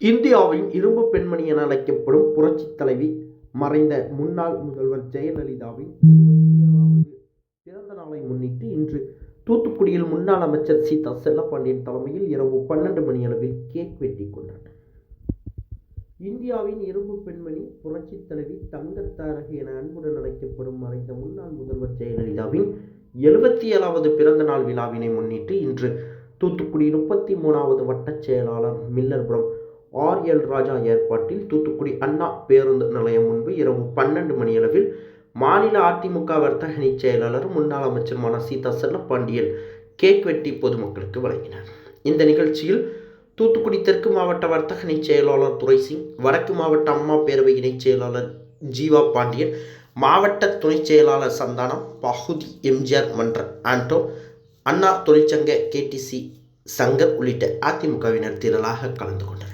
இந்தியாவின் இரும்பு பெண்மணி என அழைக்கப்படும் புரட்சி தலைவி மறைந்த முன்னாள் முதல்வர் ஜெயலலிதாவின் இருபத்தி ஏழாவது பிறந்த நாளை முன்னிட்டு இன்று தூத்துக்குடியில் முன்னாள் அமைச்சர் சீதா செல்லப்பாண்டியன் தலைமையில் இரவு பன்னெண்டு மணி அளவில் கேக் வெட்டி கொண்டார். இந்தியாவின் இரும்பு பெண்மணி புரட்சி தலைவி தங்கத்தாரகி என அன்புடன் அழைக்கப்படும் மறைந்த முன்னாள் முதல்வர் ஜெயலலிதாவின் எழுபத்தி ஏழாவது பிறந்த நாள் விழாவினை முன்னிட்டு இன்று தூத்துக்குடி முப்பத்தி மூணாவது வட்டச் செயலாளர் மில்லர்புரம் ஆர் எல் ராஜா ஏற்பாட்டில் தூத்துக்குடி அண்ணா பேருந்து நிலையம் முன்பு இரவு பன்னெண்டு மணியளவில் மாநில அதிமுக வர்த்தக செயலாளரும் முன்னாள் அமைச்சருமான சீதா செல்லப்பாண்டியன் கேக் வெட்டி பொதுமக்களுக்கு வழங்கினார். இந்த நிகழ்ச்சியில் தூத்துக்குடி தெற்கு மாவட்ட வர்த்தக அணி செயலாளர் துரைசிங் வடக்கு மாவட்ட அம்மா பேரவை இணைச் செயலாளர் ஜீவா பாண்டியன் மாவட்ட துணைச் செயலாளர் சந்தானம் பகுதி எம்ஜிஆர் மன்ற ஆண்டோ அண்ணா தொழிற்சங்க கேடிசி சங்கர் உள்ளிட்ட அதிமுகவினர் திரளாக கலந்து கொண்டனர்.